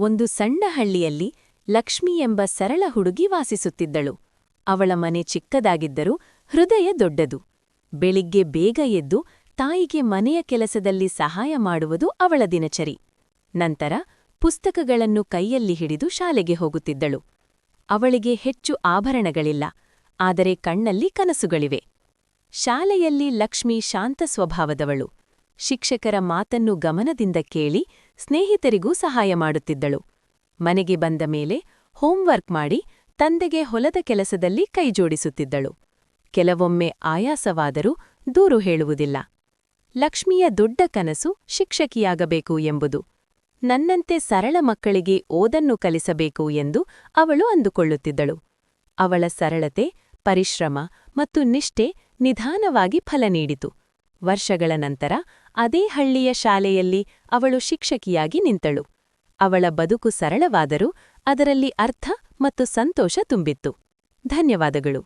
ಒಂದು ಸಣ್ಣ ಹಳ್ಳಿಯಲ್ಲಿ ಲಕ್ಷ್ಮಿ ಎಂಬ ಸರಳ ಹುಡುಗಿ ವಾಸಿಸುತ್ತಿದ್ದಳು. ಅವಳ ಮನೆ ಚಿಕ್ಕದಾಗಿದ್ದರೂ ಹೃದಯ ದೊಡ್ಡದು. ಬೆಳಿಗ್ಗೆ ಬೇಗ ಎದ್ದು ತಾಯಿಗೆ ಮನೆಯ ಕೆಲಸದಲ್ಲಿ ಸಹಾಯ ಮಾಡುವುದು ಅವಳ ದಿನಚರಿ. ನಂತರ ಪುಸ್ತಕಗಳನ್ನು ಕೈಯಲ್ಲಿ ಹಿಡಿದು ಶಾಲೆಗೆ ಹೋಗುತ್ತಿದ್ದಳು. ಅವಳಿಗೆ ಹೆಚ್ಚು ಆಭರಣಗಳಿಲ್ಲ, ಆದರೆ ಕಣ್ಣಲ್ಲಿ ಕನಸುಗಳಿವೆ. ಶಾಲೆಯಲ್ಲಿ ಲಕ್ಷ್ಮಿ ಶಾಂತ ಸ್ವಭಾವದವಳು. ಶಿಕ್ಷಕರ ಮಾತನ್ನು ಗಮನದಿಂದ ಕೇಳಿ ಸ್ನೇಹಿತರಿಗೂ ಸಹಾಯ ಮಾಡುತ್ತಿದ್ದಳು. ಮನೆಗೆ ಬಂದ ಮೇಲೆ ಹೋಂವರ್ಕ್ ಮಾಡಿ ತಂದೆಗೆ ಹೊಲದ ಕೆಲಸದಲ್ಲಿ ಕೈಜೋಡಿಸುತ್ತಿದ್ದಳು ಕೆಲವೊಮ್ಮೆ ಆಯಾಸವಾದರೂ ದೂರು ಹೇಳುವುದಿಲ್ಲ. ಲಕ್ಷ್ಮಿಯ ದೊಡ್ಡ ಕನಸು ಶಿಕ್ಷಕಿಯಾಗಬೇಕು ಎಂಬುದು. ನನ್ನಂತೆ ಸರಳ ಮಕ್ಕಳಿಗೆ ಓದನ್ನು ಕಲಿಸಬೇಕು ಎಂದು ಅವಳು ಅಂದುಕೊಳ್ಳುತ್ತಿದ್ದಳು. ಅವಳ ಸರಳತೆ, ಪರಿಶ್ರಮ ಮತ್ತು ನಿಷ್ಠೆ ನಿಧಾನವಾಗಿ ಫಲ ನೀಡಿತು. ವರ್ಷಗಳ ನಂತರ ಅದೇ ಹಳ್ಳಿಯ ಶಾಲೆಯಲ್ಲಿ ಅವಳು ಶಿಕ್ಷಕಿಯಾಗಿ ನಿಂತಳು. ಅವಳ ಬದುಕು ಸರಳವಾದರೂ ಅದರಲ್ಲಿ ಅರ್ಥ ಮತ್ತು ಸಂತೋಷ ತುಂಬಿತ್ತು. ಧನ್ಯವಾದಗಳು.